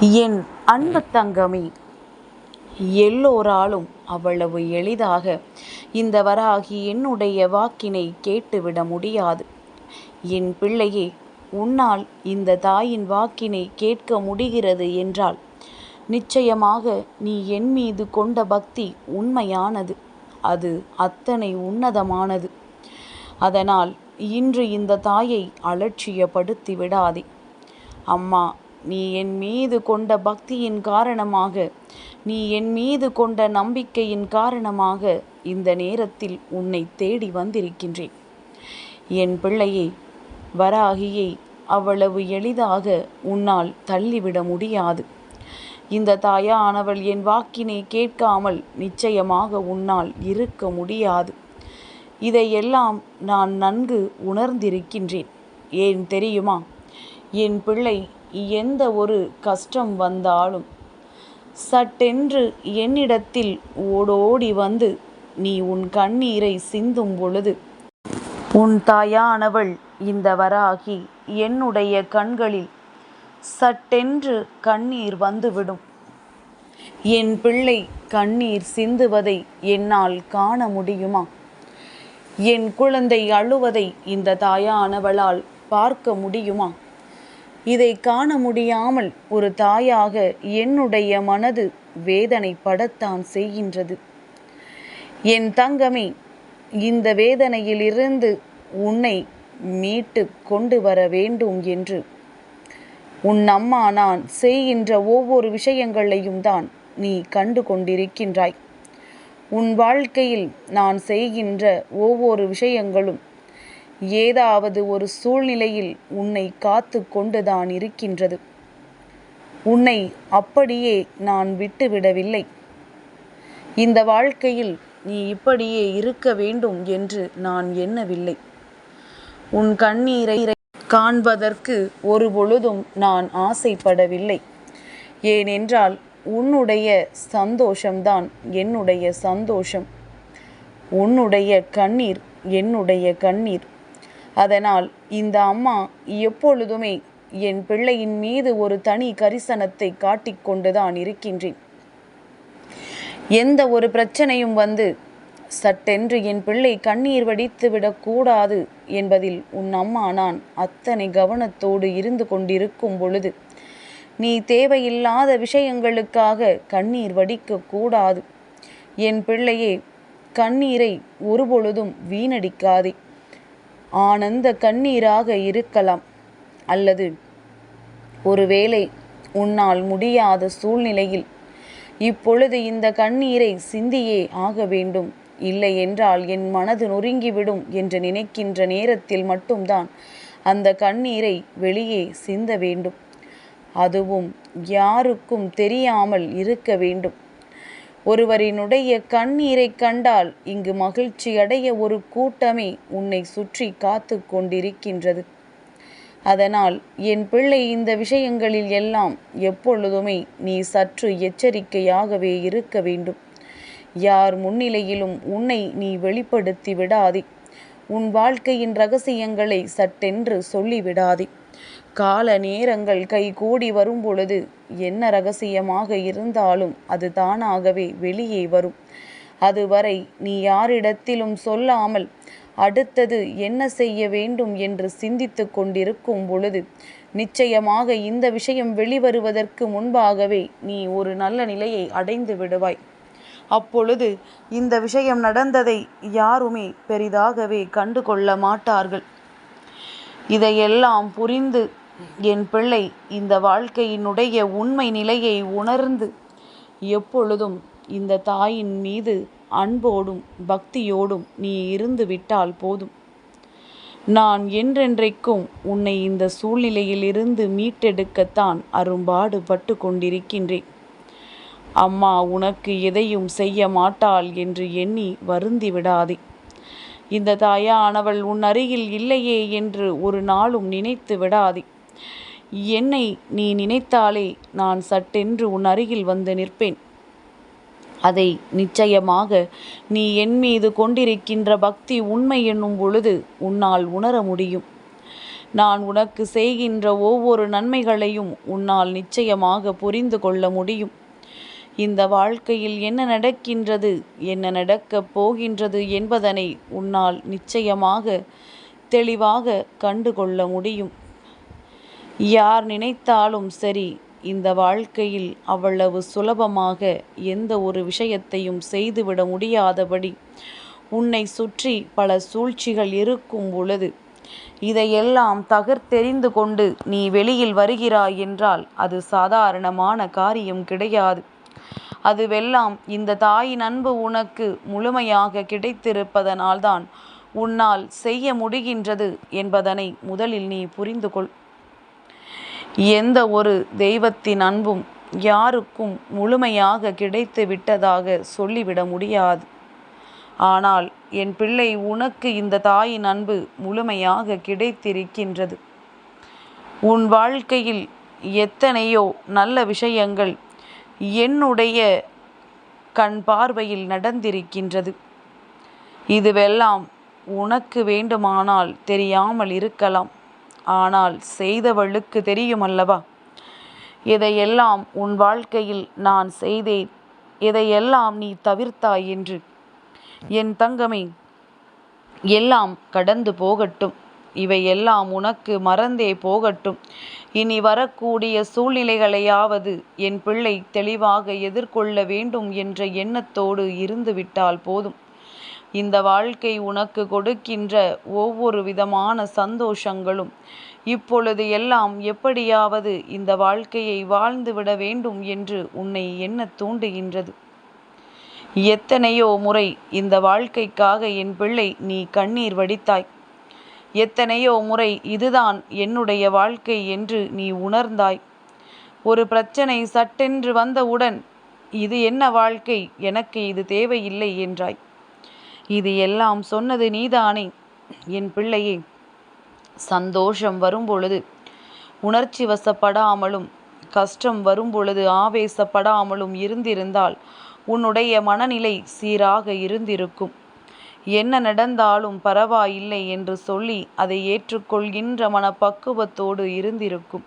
என் அன்பு தங்கமே எல்லோராலும் அவ்வளவு எளிதாக இந்த வராகி என்னுடைய வாக்கினை கேட்டுவிட முடியாது. என் பிள்ளையே உன்னால் இந்த தாயின் வாக்கினை கேட்க முடிகிறது என்றால் நிச்சயமாக நீ என் மீது கொண்ட பக்தி உண்மையானது. அது அத்தனை உன்னதமானது. அதனால் இன்று இந்த தாயை அலட்சியப்படுத்தி விடாதே அம்மா நீ என் மீது கொண்ட பக்தியின் காரணமாக நீ என் மீது கொண்ட நம்பிக்கையின் காரணமாக இந்த நேரத்தில் உன்னை தேடி வந்திருக்கின்றேன். என் பிள்ளையை வராகியை அவ்வளவு எளிதாக உன்னால் தள்ளிவிட முடியாது. இந்த தாயானவள் என் வாக்கினை கேட்காமல் நிச்சயமாக உன்னால் இருக்க முடியாது. இதையெல்லாம் நான் நன்கு உணர்ந்திருக்கின்றேன். ஏன் தெரியுமா? என் பிள்ளை எந்த ஒரு கஷ்டம் வந்தாலும் சட்டென்று என்னிடத்தில் ஓடோடி வந்து நீ உன் கண்ணீரை சிந்தும் பொழுது. உன் தாயானவள் இந்த வராகி என்னுடைய கண்களில் சட்டென்று கண்ணீர் வந்துவிடும். என் பிள்ளை கண்ணீர் சிந்துவதை என்னால் காண முடியுமா? என் குழந்தை அழுவதை இந்த தாயானவளால் பார்க்க முடியுமா? இதை காண முடியாமல் ஒரு தாயாக என்னுடைய மனது வேதனைப்படத்தான் செய்கின்றது. என் தங்கமே இந்த வேதனையிலிருந்து உன்னை மீட்டு கொண்டு வர வேண்டும் என்று. உன் அம்மா நான் செய்கின்ற ஒவ்வொரு விஷயங்களையும் தான் நீ கண்டு கொண்டிருக்கின்றாய். உன் வாழ்க்கையில் நான் செய்கின்ற ஒவ்வொரு விஷயங்களும் ஏதாவது ஒரு சூழ்நிலையில் உன்னை காத்து கொண்டுதான் இருக்கின்றது. உன்னை அப்படியே நான் விட்டுவிடவில்லை இந்த வாழ்க்கையில் நீ இப்படியே இருக்க வேண்டும் என்று நான் எண்ணவில்லை. உன் கண்ணீரை காண்பதற்கு ஒரு பொழுதும் நான் ஆசைப்படவில்லை. ஏனென்றால் உன்னுடைய சந்தோஷம்தான் என்னுடைய சந்தோஷம். உன்னுடைய கண்ணீர் என்னுடைய கண்ணீர். அதனால் இந்த அம்மா எப்பொழுதுமே என் பிள்ளையின் மீது ஒரு தனி கரிசனத்தை காட்டிக்கொண்டுதான் இருக்கின்றேன். எந்த ஒரு பிரச்சனையும் வந்து சட்டென்று என் பிள்ளை கண்ணீர் வடித்து விடக்கூடாது என்பதில் உன் அம்மா நான் அத்தனை கவனத்தோடு இருந்து கொண்டிருக்கும் பொழுது நீ தேவையில்லாத விஷயங்களுக்காக கண்ணீர் வடிக்க கூடாது. என் பிள்ளையே கண்ணீரை ஒருபொழுதும் வீணடிக்காதே. ஆனந்த கண்ணீராக இருக்கலாம். அல்லது ஒருவேளை உன்னால் முடியாத சூழ்நிலையில் இப்பொழுது இந்த கண்ணீரை சிந்தியே ஆக வேண்டும். இல்லை என்றால் என் மனது நொறுங்கிவிடும் என்று நினைக்கின்ற நேரத்தில் மட்டும்தான் அந்த கண்ணீரை வெளியே சிந்த வேண்டும். அதுவும் யாருக்கும் தெரியாமல் இருக்க வேண்டும். ஒருவரினுடைய கண்ணீரைக் கண்டால் இங்கு மகிழ்ச்சி அடைய ஒரு கூட்டமே உன்னை சுற்றி காத்து கொண்டிருக்கின்றது. அதனால் என் பிள்ளை இந்த விஷயங்களில் எல்லாம் எப்பொழுதுமே நீ சற்று எச்சரிக்கையாகவே இருக்க வேண்டும். யார் முன்னிலையிலும் உன்னை நீ வெளிப்படுத்தி விடாதே. உன் வாழ்க்கையின் ரகசியங்களை சட்டென்று சொல்லிவிடாதே. கால நேரங்கள் கைகூடி வரும் பொழுது என்ன ரகசியமாக இருந்தாலும் அது தானாகவே வெளியே வரும். அதுவரை நீ யாரிடத்திலும் சொல்லாமல் அடுத்தது என்ன செய்ய வேண்டும் என்று சிந்தித்து கொண்டிருக்கும் பொழுது நிச்சயமாக இந்த விஷயம் வெளிவருவதற்கு முன்பாகவே நீ ஒரு நல்ல நிலையை அடைந்து விடுவாய். அப்பொழுது இந்த விஷயம் நடந்ததை யாருமே பெரிதாகவே கண்டு கொள்ள மாட்டார்கள். இதையெல்லாம் புரிந்து என் பிள்ளை இந்த வாழ்க்கையினுடைய உண்மை நிலையை உணர்ந்து எப்பொழுதும் இந்த தாயின் மீது அன்போடும் பக்தியோடும் நீ இருந்து விட்டால் போதும். நான் என்றென்றைக்கும் உன்னை இந்த சூழ்நிலையிலிருந்து மீட்டெடுக்கத்தான் அரும்பாடு பட்டு கொண்டிருக்கின்றேன். அம்மா உனக்கு எதையும் செய்ய மாட்டாள் என்று எண்ணி வருந்தி விடாதே. இந்த தாயானவள் உன் அருகில் இல்லையே என்று ஒரு நாளும் நினைத்து விடாதே. என்னை நீ நினைத்தாலே நான் சட்டென்று உன் அருகில் வந்து நிற்பேன். அதை நிச்சயமாக நீ என் மீது கொண்டிருக்கின்ற பக்தி உண்மை என்னும் பொழுது உன்னால் உணர முடியும். நான் உனக்கு செய்கின்ற ஒவ்வொரு நன்மைகளையும் உன்னால் நிச்சயமாக புரிந்து கொள்ள முடியும். இந்த வாழ்க்கையில் என்ன நடக்கின்றது என்ன நடக்கப் போகின்றது என்பதனை உன்னால் நிச்சயமாக தெளிவாக கண்டு கொள்ள முடியும். யார் நினைத்தாலும் சரி இந்த வாழ்க்கையில் அவ்வளவு சுலபமாக எந்த ஒரு விஷயத்தையும் செய்துவிட முடியாதபடி உன்னை சுற்றி பல சூழ்ச்சிகள் இருக்கும் பொழுது இதையெல்லாம் தகர்த்தெறிந்து கொண்டு நீ வெளியில் வருகிறாய் என்றால் அது சாதாரணமான காரியம் கிடையாது. அதுவெல்லாம் இந்த தாயின் அன்பு உனக்கு முழுமையாக கிடைத்திருப்பதனால்தான் உன்னால் செய்ய முடிகின்றது என்பதனை முதலில் நீ புரிந்து கொள் எந்த ஒரு தெய்வத்தின் அன்பும் யாருக்கும் முழுமையாக கிடைத்து விட்டதாக சொல்லிவிட முடியாது. ஆனால் என் பிள்ளை உனக்கு இந்த தாயின் அன்பு முழுமையாக கிடைத்திருக்கின்றது. உன் வாழ்க்கையில் எத்தனையோ நல்ல விஷயங்கள் என்னுடைய கண் பார்வையில் நடந்திருக்கின்றது. இதுவெல்லாம் உனக்கு வேண்டுமானால் தெரியாமல் இருக்கலாம். ஆனால் செய்தவளுக்கு தெரியும் அல்லவா இதையெல்லாம் உன் வாழ்க்கையில் நான் செய்தேன். இதையெல்லாம் நீ தவிர்த்தாய் என்று. என் தங்கமே எல்லாம் கடந்து போகட்டும். இவையெல்லாம் உனக்கு மறந்தே போகட்டும். இனி வரக்கூடிய சூழ்நிலைகளையாவது என் பிள்ளை தெளிவாக எதிர்கொள்ள வேண்டும் என்ற எண்ணத்தோடு இருந்துவிட்டால் போதும். இந்த வாழ்க்கை உனக்கு கொடுக்கின்ற ஒவ்வொரு விதமான சந்தோஷங்களும். இப்பொழுது எல்லாம் எப்படியாவது இந்த வாழ்க்கையை வாழ்ந்துவிட வேண்டும் என்று உன்னை எண்ண தூண்டுகின்றது. எத்தனையோ முறை இந்த வாழ்க்கைக்காக என் பிள்ளை நீ கண்ணீர் வடித்தாய். எத்தனையோ முறை இதுதான் என்னுடைய வாழ்க்கை என்று நீ உணர்ந்தாய். ஒரு பிரச்சனை சட்டென்று வந்தவுடன் இது என்ன வாழ்க்கை? எனக்கு இது தேவையில்லை என்றாய். இது எல்லாம் சொன்னது நீதானே? என் பிள்ளையே சந்தோஷம் வரும்பொழுது உணர்ச்சி வசப்படாமலும் கஷ்டம் வரும்பொழுது ஆவேசப்படாமலும் இருந்திருந்தால் உன்னுடைய மனநிலை சீராக இருந்திருக்கும். என்ன நடந்தாலும் பரவாயில்லை என்று சொல்லி அதை ஏற்றுக்கொள்கின்ற மனப்பக்குவத்தோடு இருந்திருக்கும்.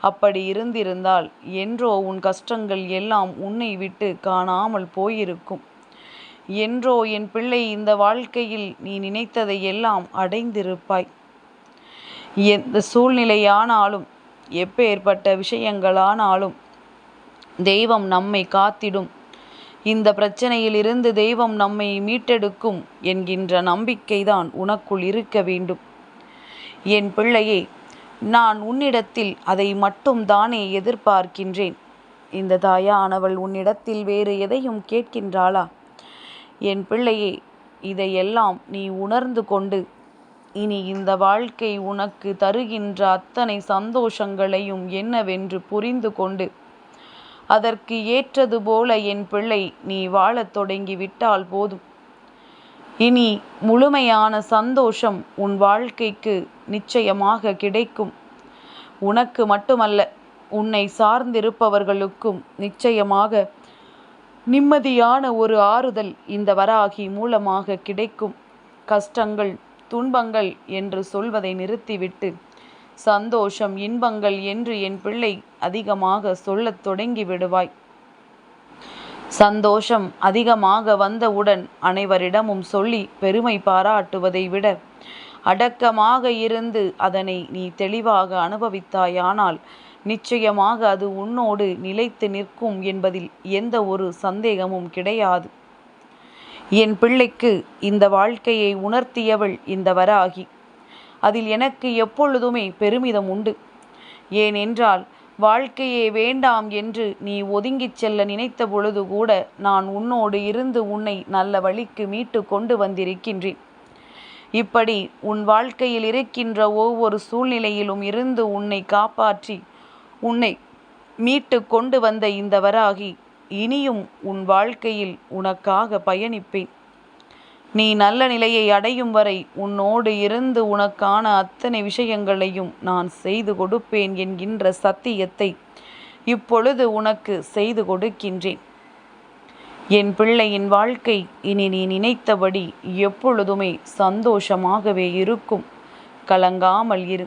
அப்படி இருந்திருந்தால் என்றோ உன் கஷ்டங்கள் எல்லாம் உன்னை விட்டு காணாமல் போயிருக்கும். என்றோ என் பிள்ளை இந்த வாழ்க்கையில் நீ நினைத்ததை எல்லாம் அடைந்திருப்பாய். எந்த சூழ்நிலையானாலும் எப்பேற்பட்ட விஷயங்களானாலும் தெய்வம் நம்மை காத்திடும். இந்த பிரச்சனையிலிருந்து தெய்வம் நம்மை மீட்டெடுக்கும் என்கின்ற நம்பிக்கைதான் உனக்குள் இருக்க வேண்டும். என் பிள்ளையே நான் உன்னிடத்தில் அதை மட்டும் தானே எதிர்பார்க்கின்றேன். இந்த தாயானவள் உன்னிடத்தில் வேறு எதையும் கேட்கின்றாளா? என் பிள்ளையே இதையெல்லாம் நீ உணர்ந்து கொண்டு. இனி இந்த வாழ்க்கை உனக்கு தருகின்ற அத்தனை சந்தோஷங்களையும் என்னவென்று புரிந்து கொண்டு. அதற்கு ஏற்றது போல என் பிள்ளை நீ வாழத் தொடங்கி விட்டால் போதும். இனி முழுமையான சந்தோஷம் உன் வாழ்க்கைக்கு நிச்சயமாக கிடைக்கும். உனக்கு மட்டுமல்ல உன்னை சார்ந்திருப்பவர்களுக்கும் நிச்சயமாக நிம்மதியான ஒரு ஆறுதல் இந்த வராகி மூலமாக கிடைக்கும். கஷ்டங்கள் துன்பங்கள் என்று சொல்வதை நிறுத்திவிட்டு சந்தோஷம் இன்பங்கள் என்று என் பிள்ளை அதிகமாக சொல்லத் தொடங்கி விடுவாய். சந்தோஷம் அதிகமாக வந்தவுடன் அனைவரிடமும் சொல்லி பெருமை பாராட்டுவதை விட அடக்கமாக இருந்து அதனை நீ தெளிவாக அனுபவித்தாயானால் நிச்சயமாக அது உன்னோடு நிலைத்து நிற்கும் என்பதில் எந்த ஒரு சந்தேகமும் கிடையாது. என் பிள்ளைக்கு இந்த வாழ்க்கையை உணர்த்தியவள் இந்த வராகி. அதில் எனக்கு எப்பொழுதுமே பெருமிதம் உண்டு. ஏனென்றால் வாழ்க்கையே வேண்டாம் என்று நீ ஒதுங்கிச் செல்ல நினைத்த பொழுது கூட நான் உன்னோடு இருந்து உன்னை நல்ல வழிக்கு மீட்டு கொண்டு வந்திருக்கின்றேன். இப்படி உன் வாழ்க்கையில் இருக்கின்ற ஒவ்வொரு சூழ்நிலையிலும் இருந்து உன்னை காப்பாற்றி உன்னை மீட்டு கொண்டு வந்த இந்த வராகி இனியும் உன் வாழ்க்கையில் உனக்காக பயணிப்பேன். நீ நல்ல நிலையை அடையும் வரை உன்னோடு இருந்து உனக்கான அத்தனை விஷயங்களையும் நான் செய்து கொடுப்பேன் என்கின்ற சத்தியத்தை இப்பொழுது உனக்கு செய்து கொடுக்கின்றேன். என் பிள்ளையின் வாழ்க்கை இனி நீ நினைத்தபடி எப்பொழுதுமே சந்தோஷமாகவே இருக்கும். கலங்காமல் இரு.